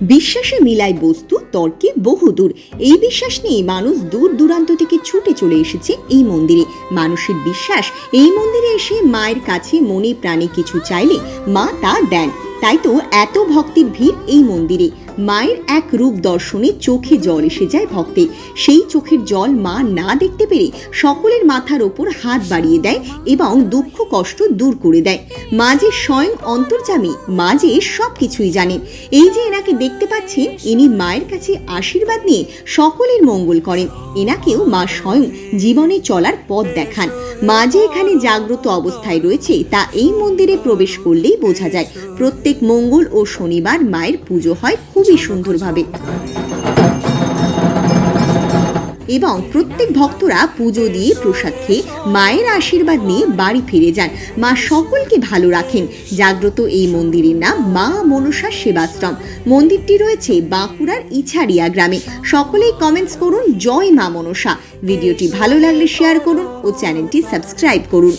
বিশ্বাসে মিলায় বস্তু তর্কে বহুদূর। এই বিশ্বাস নিয়ে মানুষ দূর দূরান্ত থেকে ছুটে চলে এসেছে এই মন্দিরে। মানুষের বিশ্বাস, এই মন্দিরে এসে মায়ের কাছে মনে প্রাণে কিছু চাইলে মা তা দেন। তাই তো এত ভক্তির ভিড় এই মন্দিরে। মায়ের এক রূপ দর্শনে চোখে জল এসে যায় ভক্তের সেই চোখের জল মা না দেখতে পেরে সকলের মাথার ওপর হাত বাড়িয়ে দেয় এবং দুঃখ কষ্ট দূর করে দেয়। মা যে স্বয়ং অন্তর্যামী, মা যে সব কিছুই জানেন এই যে এনাকে দেখতে পাচ্ছেন, ইনি মায়ের কাছে আশীর্বাদ নিয়ে সকলের মঙ্গল করেন। এনাকেও মা স্বয়ং জীবনে চলার পথ দেখান। মা যে এখানে জাগ্রত অবস্থায় রয়েছে, তা এই মন্দিরে প্রবেশ করলেই বোঝা যায়। প্রত্যেক মঙ্গল ও শনিবার মায়ের পুজো হয় খুবই সুন্দরভাবে। এবং প্রত্যেক ভক্তরা পুজো দিয়ে প্রসাদ খেয়ে মায়ের আশীর্বাদ নিয়ে বাড়ি ফিরে যান। মা সকলকে ভালো রাখেন। জাগ্রত এই মন্দিরের নাম মা মনসা সেবাশ্রম। মন্দিরটি রয়েছে বাঁকুড়ার ইছাড়িয়া গ্রামে। সকলেই কমেন্টস করুন, জয় মা মনসা। ভিডিওটি ভালো লাগলে শেয়ার করুন ও চ্যানেলটি সাবস্ক্রাইব করুন।